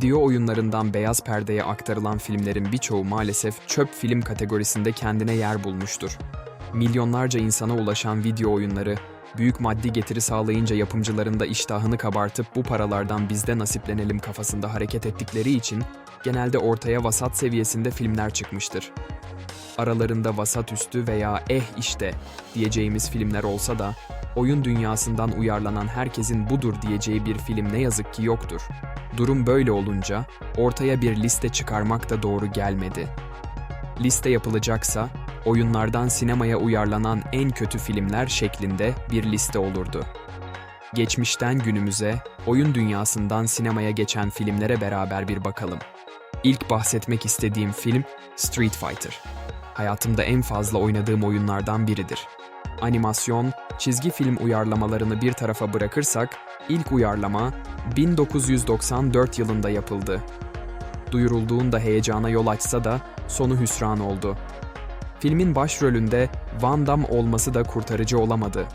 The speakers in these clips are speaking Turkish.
Video oyunlarından beyaz perdeye aktarılan filmlerin birçoğu maalesef çöp film kategorisinde kendine yer bulmuştur. Milyonlarca insana ulaşan video oyunları, büyük maddi getiri sağlayınca yapımcıların da iştahını kabartıp bu paralardan biz de nasiplenelim kafasında hareket ettikleri için genelde ortaya vasat seviyesinde filmler çıkmıştır. Aralarında vasat üstü veya eh işte diyeceğimiz filmler olsa da oyun dünyasından uyarlanan herkesin budur diyeceği bir film ne yazık ki yoktur. Durum böyle olunca ortaya bir liste çıkarmak da doğru gelmedi. Liste yapılacaksa oyunlardan sinemaya uyarlanan en kötü filmler şeklinde bir liste olurdu. Geçmişten günümüze, oyun dünyasından sinemaya geçen filmlere beraber bir bakalım. İlk bahsetmek istediğim film Street Fighter. Hayatımda en fazla oynadığım oyunlardan biridir. Animasyon, çizgi film uyarlamalarını bir tarafa bırakırsak, ilk uyarlama 1994 yılında yapıldı. Duyurulduğunda heyecana yol açsa da sonu hüsran oldu. Filmin başrolünde Van Damme olması da kurtarıcı olamadı.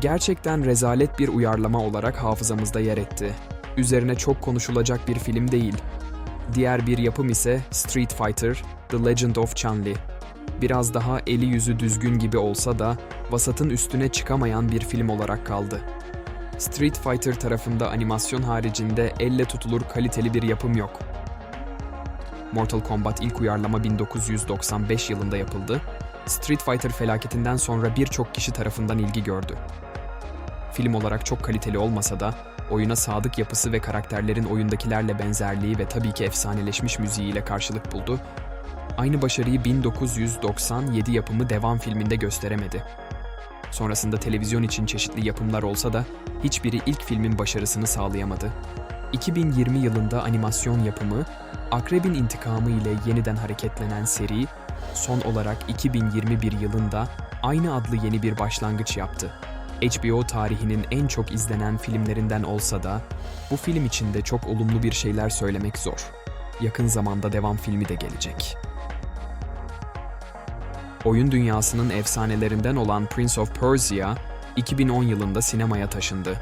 Gerçekten rezalet bir uyarlama olarak hafızamızda yer etti. Üzerine çok konuşulacak bir film değil. Diğer bir yapım ise Street Fighter: The Legend of Chun-Li. Biraz daha eli yüzü düzgün gibi olsa da vasatın üstüne çıkamayan bir film olarak kaldı. Street Fighter tarafında animasyon haricinde elle tutulur kaliteli bir yapım yok. Mortal Kombat ilk uyarlama 1995 yılında yapıldı. Street Fighter felaketinden sonra birçok kişi tarafından ilgi gördü. Film olarak çok kaliteli olmasa da oyuna sadık yapısı ve karakterlerin oyundakilerle benzerliği ve tabii ki efsaneleşmiş müziğiyle karşılık buldu. Aynı başarıyı 1997 yapımı devam filminde gösteremedi. Sonrasında televizyon için çeşitli yapımlar olsa da hiçbiri ilk filmin başarısını sağlayamadı. 2020 yılında animasyon yapımı, Akrebin İntikamı ile yeniden hareketlenen seri, son olarak 2021 yılında aynı adlı yeni bir başlangıç yaptı. HBO tarihinin en çok izlenen filmlerinden olsa da bu film için de çok olumlu bir şeyler söylemek zor. Yakın zamanda devam filmi de gelecek. Oyun dünyasının efsanelerinden olan Prince of Persia, 2010 yılında sinemaya taşındı.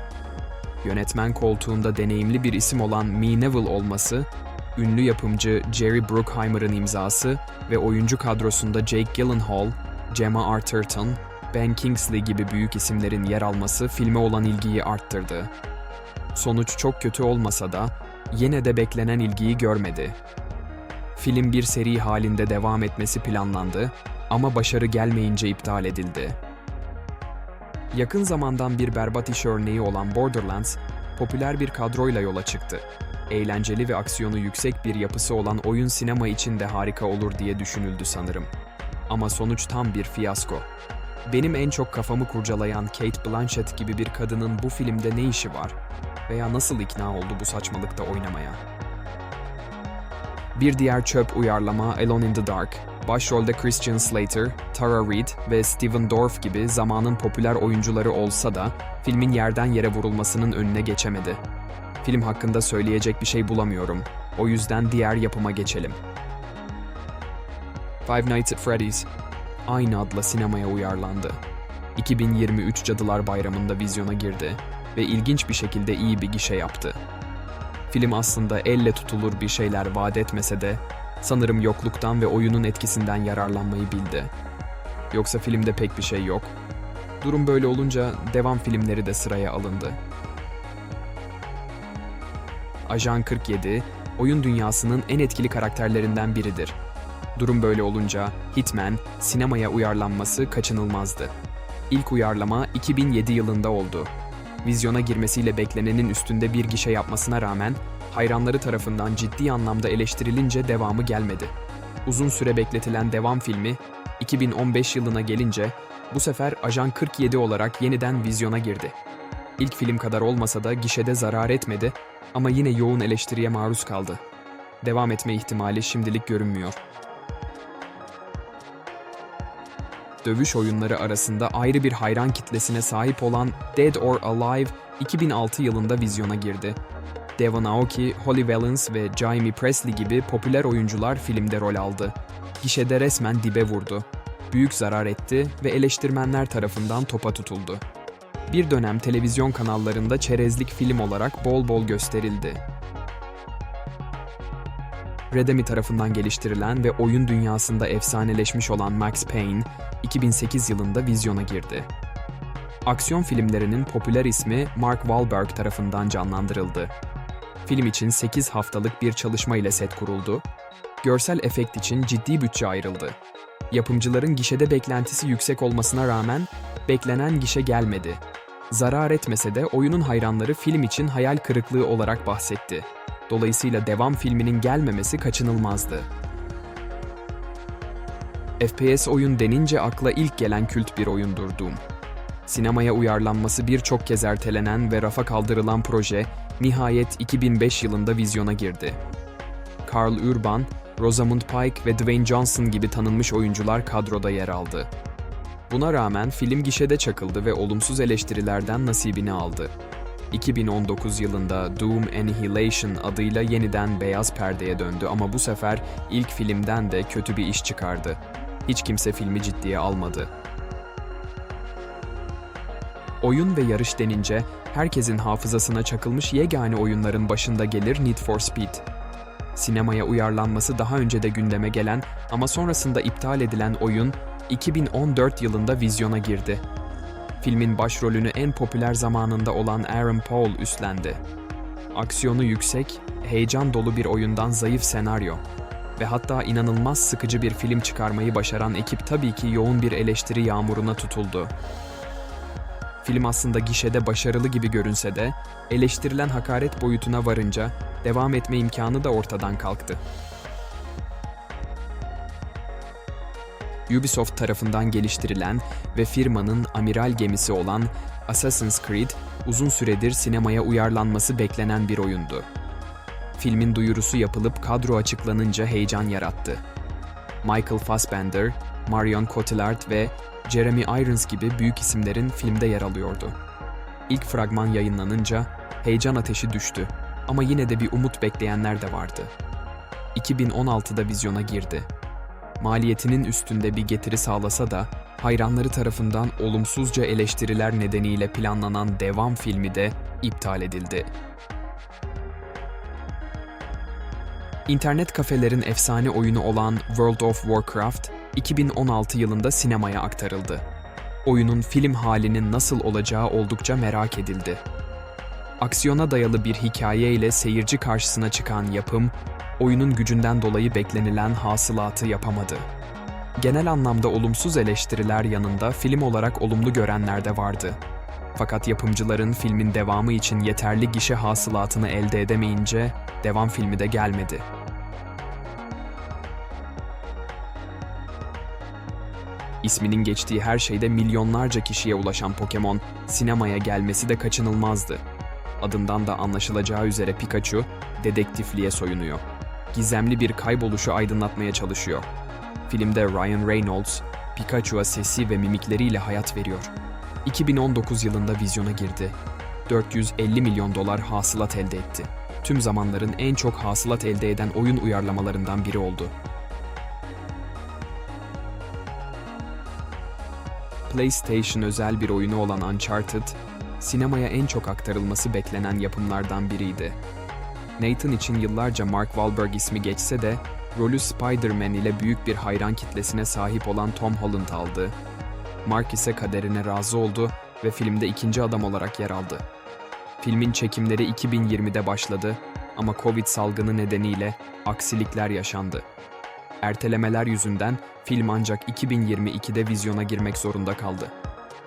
Yönetmen koltuğunda deneyimli bir isim olan Mee Neville olması, ünlü yapımcı Jerry Bruckheimer'ın imzası ve oyuncu kadrosunda Jake Gyllenhaal, Gemma Arterton, Ben Kingsley gibi büyük isimlerin yer alması filme olan ilgiyi arttırdı. Sonuç çok kötü olmasa da yine de beklenen ilgiyi görmedi. Film bir seri halinde devam etmesi planlandı ama başarı gelmeyince iptal edildi. Yakın zamandan bir berbat iş örneği olan Borderlands, popüler bir kadroyla yola çıktı. Eğlenceli ve aksiyonu yüksek bir yapısı olan oyun sinema için de harika olur diye düşünüldü sanırım. Ama sonuç tam bir fiyasko. Benim en çok kafamı kurcalayan Kate Blanchett gibi bir kadının bu filmde ne işi var? Veya nasıl ikna oldu bu saçmalıkta oynamaya? Bir diğer çöp uyarlama Alone in the Dark, başrolde Christian Slater, Tara Reid ve Steven Dorff gibi zamanın popüler oyuncuları olsa da filmin yerden yere vurulmasının önüne geçemedi. Film hakkında söyleyecek bir şey bulamıyorum. O yüzden diğer yapıma geçelim. Five Nights at Freddy's aynı adla sinemaya uyarlandı. 2023 Cadılar Bayramı'nda vizyona girdi ve ilginç bir şekilde iyi bir gişe yaptı. Film aslında elle tutulur bir şeyler vaat etmese de sanırım yokluktan ve oyunun etkisinden yararlanmayı bildi. Yoksa filmde pek bir şey yok. Durum böyle olunca devam filmleri de sıraya alındı. Ajan 47, oyun dünyasının en etkili karakterlerinden biridir. Durum böyle olunca Hitman sinemaya uyarlanması kaçınılmazdı. İlk uyarlama 2007 yılında oldu. Vizyona girmesiyle beklenenin üstünde bir gişe yapmasına rağmen hayranları tarafından ciddi anlamda eleştirilince devamı gelmedi. Uzun süre bekletilen devam filmi 2015 yılına gelince bu sefer Ajan 47 olarak yeniden vizyona girdi. İlk film kadar olmasa da gişede zarar etmedi ama yine yoğun eleştiriye maruz kaldı. Devam etme ihtimali şimdilik görünmüyor. Dövüş oyunları arasında ayrı bir hayran kitlesine sahip olan Dead or Alive 2006 yılında vizyona girdi. Devon Aoki, Holly Valance ve Jaime Presley gibi popüler oyuncular filmde rol aldı. Gişede resmen dibe vurdu. Büyük zarar etti ve eleştirmenler tarafından topa tutuldu. Bir dönem televizyon kanallarında çerezlik film olarak bol bol gösterildi. Redemi tarafından geliştirilen ve oyun dünyasında efsaneleşmiş olan Max Payne, 2008 yılında vizyona girdi. Aksiyon filmlerinin popüler ismi Mark Wahlberg tarafından canlandırıldı. Film için 8 haftalık bir çalışma ile set kuruldu. Görsel efekt için ciddi bütçe ayrıldı. Yapımcıların gişede beklentisi yüksek olmasına rağmen beklenen gişe gelmedi. Zarar etmese de oyunun hayranları film için hayal kırıklığı olarak bahsetti. Dolayısıyla devam filminin gelmemesi kaçınılmazdı. FPS oyun denince akla ilk gelen kült bir oyundur Doom. Sinemaya uyarlanması birçok kez ertelenen ve rafa kaldırılan proje nihayet 2005 yılında vizyona girdi. Carl Urban, Rosamund Pike ve Dwayne Johnson gibi tanınmış oyuncular kadroda yer aldı. Buna rağmen film gişede çakıldı ve olumsuz eleştirilerden nasibini aldı. 2019 yılında Doom Annihilation adıyla yeniden beyaz perdeye döndü ama bu sefer ilk filmden de kötü bir iş çıkardı. Hiç kimse filmi ciddiye almadı. Oyun ve yarış denince herkesin hafızasına çakılmış yegane oyunların başında gelir Need for Speed. Sinemaya uyarlanması daha önce de gündeme gelen ama sonrasında iptal edilen oyun 2014 yılında vizyona girdi. Filmin başrolünü en popüler zamanında olan Aaron Paul üstlendi. Aksiyonu yüksek, heyecan dolu bir oyundan zayıf senaryo ve hatta inanılmaz sıkıcı bir film çıkarmayı başaran ekip tabii ki yoğun bir eleştiri yağmuruna tutuldu. Film aslında gişede başarılı gibi görünse de eleştirilen hakaret boyutuna varınca devam etme imkanı da ortadan kalktı. Ubisoft tarafından geliştirilen ve firmanın amiral gemisi olan Assassin's Creed uzun süredir sinemaya uyarlanması beklenen bir oyundu. Filmin duyurusu yapılıp kadro açıklanınca heyecan yarattı. Michael Fassbender, Marion Cotillard ve Jeremy Irons gibi büyük isimlerin filmde yer alıyordu. İlk fragman yayınlanınca heyecan ateşi düştü ama yine de bir umut bekleyenler de vardı. 2016'da vizyona girdi. Maliyetinin üstünde bir getiri sağlasa da hayranları tarafından olumsuzca eleştiriler nedeniyle planlanan devam filmi de iptal edildi. İnternet kafelerin efsane oyunu olan World of Warcraft 2016 yılında sinemaya aktarıldı. Oyunun film halinin nasıl olacağı oldukça merak edildi. Aksiyona dayalı bir hikaye ile seyirci karşısına çıkan yapım, oyunun gücünden dolayı beklenilen hasılatı yapamadı. Genel anlamda olumsuz eleştiriler yanında film olarak olumlu görenler de vardı. Fakat yapımcıların filmin devamı için yeterli gişe hasılatını elde edemeyince devam filmi de gelmedi. İsminin geçtiği her şeyde milyonlarca kişiye ulaşan Pokemon, sinemaya gelmesi de kaçınılmazdı. Adından da anlaşılacağı üzere Pikachu, dedektifliğe soyunuyor. Gizemli bir kayboluşu aydınlatmaya çalışıyor. Filmde Ryan Reynolds, Pikachu'ya sesi ve mimikleriyle hayat veriyor. 2019 yılında vizyona girdi. 450 milyon dolar hasılat elde etti. Tüm zamanların en çok hasılat elde eden oyun uyarlamalarından biri oldu. PlayStation özel bir oyunu olan Uncharted, sinemaya en çok aktarılması beklenen yapımlardan biriydi. Nathan için yıllarca Mark Wahlberg ismi geçse de, rolü Spider-Man ile büyük bir hayran kitlesine sahip olan Tom Holland aldı. Mark ise kaderine razı oldu ve filmde ikinci adam olarak yer aldı. Filmin çekimleri 2020'de başladı ama Covid salgını nedeniyle aksilikler yaşandı. Ertelemeler yüzünden film ancak 2022'de vizyona girmek zorunda kaldı.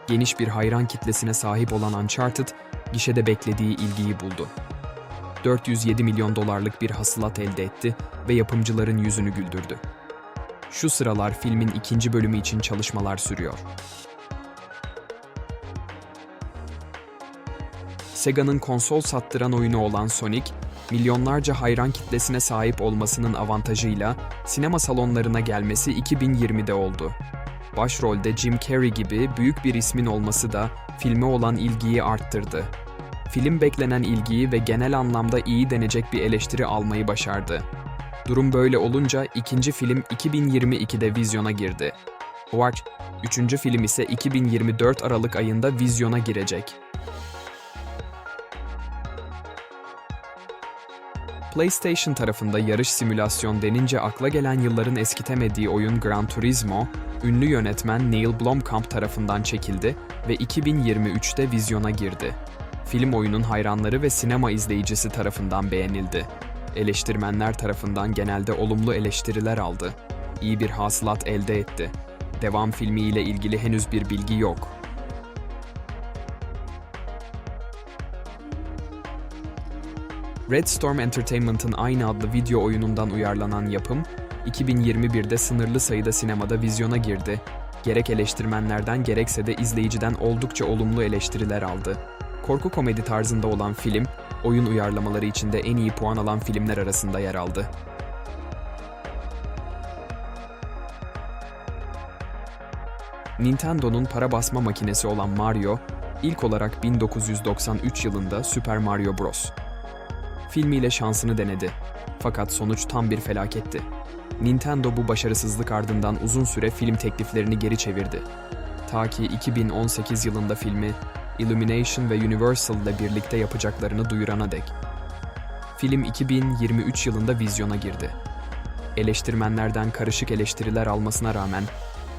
Geniş bir hayran kitlesine sahip olan Uncharted, gişede beklediği ilgiyi buldu. 407 milyon dolarlık bir hasılat elde etti ve yapımcıların yüzünü güldürdü. Şu sıralar filmin ikinci bölümü için çalışmalar sürüyor. Sega'nın konsol sattıran oyunu olan Sonic, milyonlarca hayran kitlesine sahip olmasının avantajıyla sinema salonlarına gelmesi 2020'de oldu. Başrolde Jim Carrey gibi büyük bir ismin olması da filme olan ilgiyi arttırdı. Film beklenen ilgiyi ve genel anlamda iyi denecek bir eleştiri almayı başardı. Durum böyle olunca ikinci film 2022'de vizyona girdi. Watch, üçüncü film ise 2024 Aralık ayında vizyona girecek. PlayStation tarafında yarış simülasyon denince akla gelen yılların eskitemediği oyun Gran Turismo, ünlü yönetmen Neil Blomkamp tarafından çekildi ve 2023'te vizyona girdi. Film oyunun hayranları ve sinema izleyicisi tarafından beğenildi. Eleştirmenler tarafından genelde olumlu eleştiriler aldı. İyi bir hasılat elde etti. Devam filmi ile ilgili henüz bir bilgi yok. Red Storm Entertainment'ın aynı adlı video oyunundan uyarlanan yapım, 2021'de sınırlı sayıda sinemada vizyona girdi. Gerek eleştirmenlerden gerekse de izleyiciden oldukça olumlu eleştiriler aldı. Korku komedi tarzında olan film, oyun uyarlamaları içinde en iyi puan alan filmler arasında yer aldı. Nintendo'nun para basma makinesi olan Mario, ilk olarak 1993 yılında Super Mario Bros. Filmiyle şansını denedi. Fakat sonuç tam bir felaketti. Nintendo bu başarısızlık ardından uzun süre film tekliflerini geri çevirdi. Ta ki 2018 yılında filmi Illumination ve Universal ile birlikte yapacaklarını duyurana dek. Film 2023 yılında vizyona girdi. Eleştirmenlerden karışık eleştiriler almasına rağmen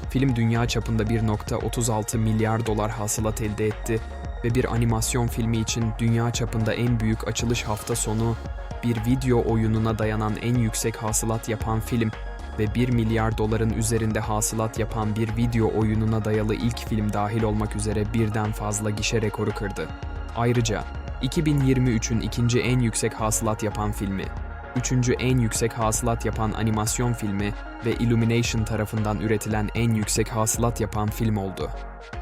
film dünya çapında 1.36 milyar dolar hasılat elde etti ve bir animasyon filmi için dünya çapında en büyük açılış hafta sonu, bir video oyununa dayanan en yüksek hasılat yapan film ve 1 milyar doların üzerinde hasılat yapan bir video oyununa dayalı ilk film dahil olmak üzere birden fazla gişe rekoru kırdı. Ayrıca 2023'ün ikinci en yüksek hasılat yapan filmi, üçüncü en yüksek hasılat yapan animasyon filmi ve Illumination tarafından üretilen en yüksek hasılat yapan film oldu.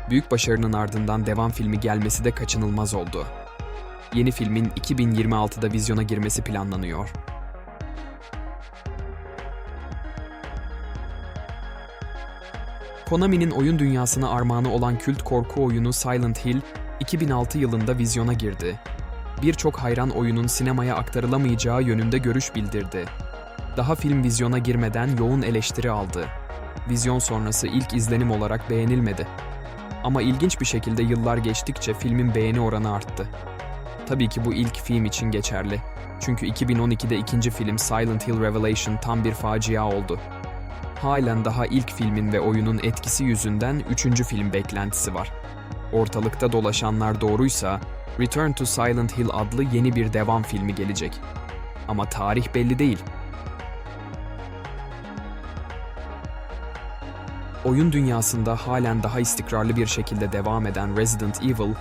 Büyük başarının ardından devam filmi gelmesi de kaçınılmaz oldu. Yeni filmin 2026'da vizyona girmesi planlanıyor. Konami'nin oyun dünyasına armağanı olan kült korku oyunu Silent Hill, 2006 yılında vizyona girdi. Birçok hayran oyunun sinemaya aktarılamayacağı yönünde görüş bildirdi. Daha film vizyona girmeden yoğun eleştiri aldı. Vizyon sonrası ilk izlenim olarak beğenilmedi. Ama ilginç bir şekilde yıllar geçtikçe filmin beğeni oranı arttı. Tabii ki bu ilk film için geçerli. Çünkü 2012'de ikinci film Silent Hill Revelation tam bir facia oldu. Halen daha ilk filmin ve oyunun etkisi yüzünden üçüncü film beklentisi var. Ortalıkta dolaşanlar doğruysa Return to Silent Hill adlı yeni bir devam filmi gelecek. Ama tarih belli değil. Oyun dünyasında halen daha istikrarlı bir şekilde devam eden Resident Evil,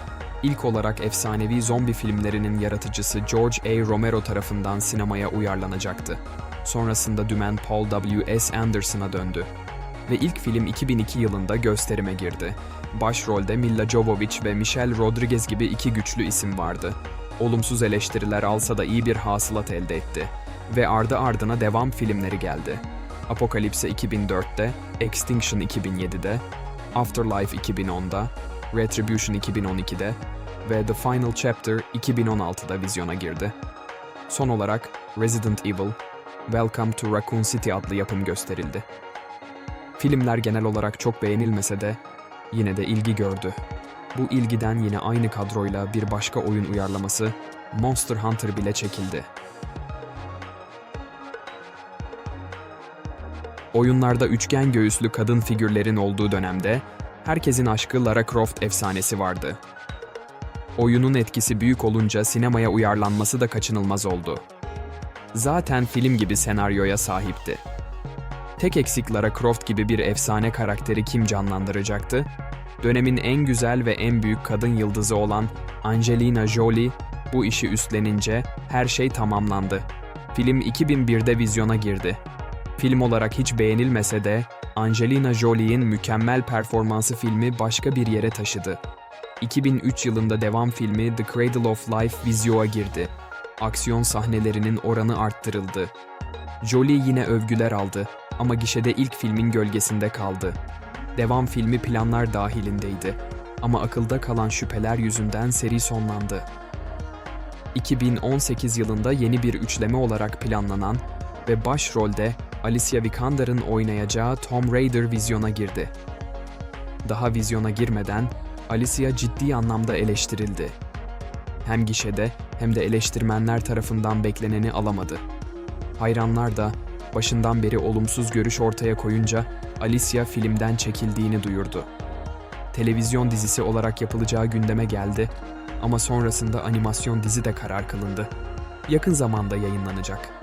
ilk olarak efsanevi zombi filmlerinin yaratıcısı George A. Romero tarafından sinemaya uyarlanacaktı. Sonrasında dümen Paul W. S. Anderson'a döndü. Ve ilk film 2002 yılında gösterime girdi. Başrolde Milla Jovovich ve Michelle Rodriguez gibi iki güçlü isim vardı. Olumsuz eleştiriler alsa da iyi bir hasılat elde etti. Ve ardı ardına devam filmleri geldi. Apocalypse 2004'te, Extinction 2007'de, Afterlife 2010'da, Retribution 2012'de ve The Final Chapter 2016'da vizyona girdi. Son olarak Resident Evil, Welcome to Raccoon City adlı yapım gösterildi. Filmler genel olarak çok beğenilmese de yine de ilgi gördü. Bu ilgiden yine aynı kadroyla bir başka oyun uyarlaması Monster Hunter bile çekildi. Oyunlarda üçgen göğüslü kadın figürlerin olduğu dönemde herkesin aşkı Lara Croft efsanesi vardı. Oyunun etkisi büyük olunca sinemaya uyarlanması da kaçınılmaz oldu. Zaten film gibi senaryoya sahipti. Tek eksik Lara Croft gibi bir efsane karakteri kim canlandıracaktı? Dönemin en güzel ve en büyük kadın yıldızı olan Angelina Jolie bu işi üstlenince her şey tamamlandı. Film 2001'de vizyona girdi. Film olarak hiç beğenilmese de Angelina Jolie'in mükemmel performansı filmi başka bir yere taşıdı. 2003 yılında devam filmi The Cradle of Life vizyona girdi. Aksiyon sahnelerinin oranı arttırıldı. Jolie yine övgüler aldı ama gişede ilk filmin gölgesinde kaldı. Devam filmi planlar dahilindeydi ama akılda kalan şüpheler yüzünden seri sonlandı. 2018 yılında yeni bir üçleme olarak planlanan ve başrolde Alicia Vikander'ın oynayacağı Tom Raider vizyona girdi. Daha vizyona girmeden Alicia ciddi anlamda eleştirildi. hem gişede hem de eleştirmenler tarafından bekleneni alamadı. Hayranlar da başından beri olumsuz görüş ortaya koyunca Alicia filmden çekildiğini duyurdu. Televizyon dizisi olarak yapılacağı gündeme geldi ama sonrasında animasyon dizi de karar kılındı. Yakın zamanda yayınlanacak.